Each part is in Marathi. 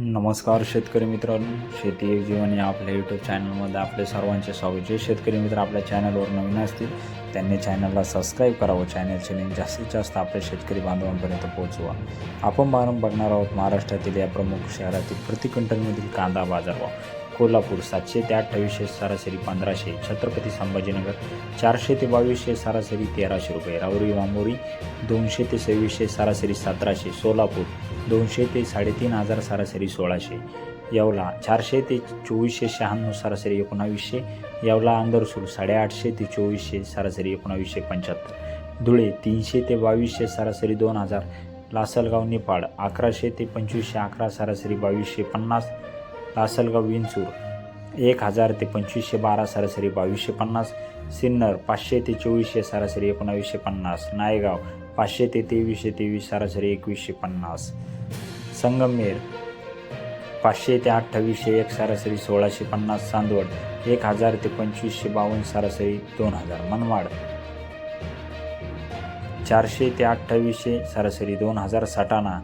नमस्कार शेतकरी मित्रांनो शेती एक जीवन या आपल्या यूट्यूब चॅनलमध्ये आपले सर्वांचे स्वागत. जे शेतकरी मित्र आपल्या चॅनलवर नवीन असतील त्यांनी चॅनलला सबस्क्राईब करावं. चॅनलचे लिंक जास्तीत जास्त आपल्या शेतकरी बांधवांपर्यंत पोहोचवा. आपण बारम बघणार आहोत महाराष्ट्रातील या प्रमुख शहरातील प्रति क्विंटलमधील कांदा बाजारभाव. कोल्हापूर सातशे ते अठ्ठावीसशे सरासरी पंधराशे. छत्रपती संभाजीनगर चारशे ते बावीसशे सरासरी तेराशे रुपये. राऊरी वामोरी दोनशे ते सव्वीसशे सरासरी सतराशे. सोलापूर दोनशे ते साडेतीन हजार सरासरी सोळाशे. येवला चारशे ते चोवीसशे शहाण्णव सरासरी एकोणावीसशे. येवला अंदरसूर साडेआठशे ते चोवीसशे सरासरी एकोणावीसशे पंच्याहत्तर. धुळे तीनशे ते बावीसशे सरासरी दोन हजार. लासलगाव नेपाळ अकराशे ते पंचवीसशे अकरा सरासरी बावीसशे पन्नास. लासलगाव विंचूर. एक हजार ते पंचवीसशे बारा सरासरी बावीसशे पन्नास. सिन्नर पाचशे ते चोवीसशे सरासरी एकोणावीसशे पन्नास. नायगाव पाचशे ते तेवीसशे तेवीस सरासरी एकवीसशे पन्नास. संगमनेर पाचशे ते अठ्ठावीसशे एक सरासरी सोळाशे पन्नास. चांदवड एक हजार ते पंचवीसशे बावन्न सरासरी दोन हजार. मनमाड चारशे ते अठ्ठावीसशे सरासरी दोन हजार. सटाणा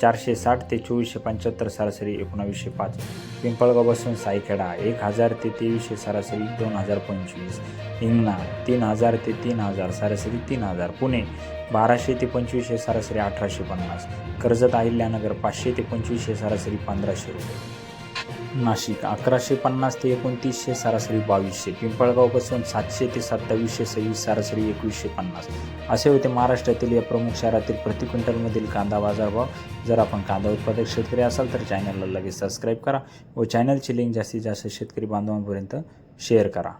चारशे साठ ते चोवीसशे पंच्याहत्तर सरासरी एकोणावीसशे पाच. पिंपळगावपासून सायखेडा एक हजार ते तेवीसशे सरासरी दोन हजार पंचवीस. हिंगणा तीन हजार ते तीन हजार सरासरी तीन हजार. पुणे बाराशे ते पंचवीसशे सरासरी अठराशे पन्नास. कर्जत अहिल्यानगर पाचशे ते पंचवीसशे सरासरी पंधराशे रुपये. नाशिक अकराशे पन्नास ते एकोणतीसशे सरासरी बावीसशे पिंपळगावपासून सातशे ते सत्तावीसशे सव्वीस सरासरी एकवीसशे पन्नास. असे होते महाराष्ट्रातील या प्रमुख शहरातील प्रति क्विंटलमधील कांदा बाजारभाव. जर आपण कांदा उत्पादक शेतकरी असाल तर चॅनलला लगेच सबस्क्राईब करा व चॅनलची लिंक जास्तीत जास्त शेतकरी बांधवांपर्यंत शेअर करा.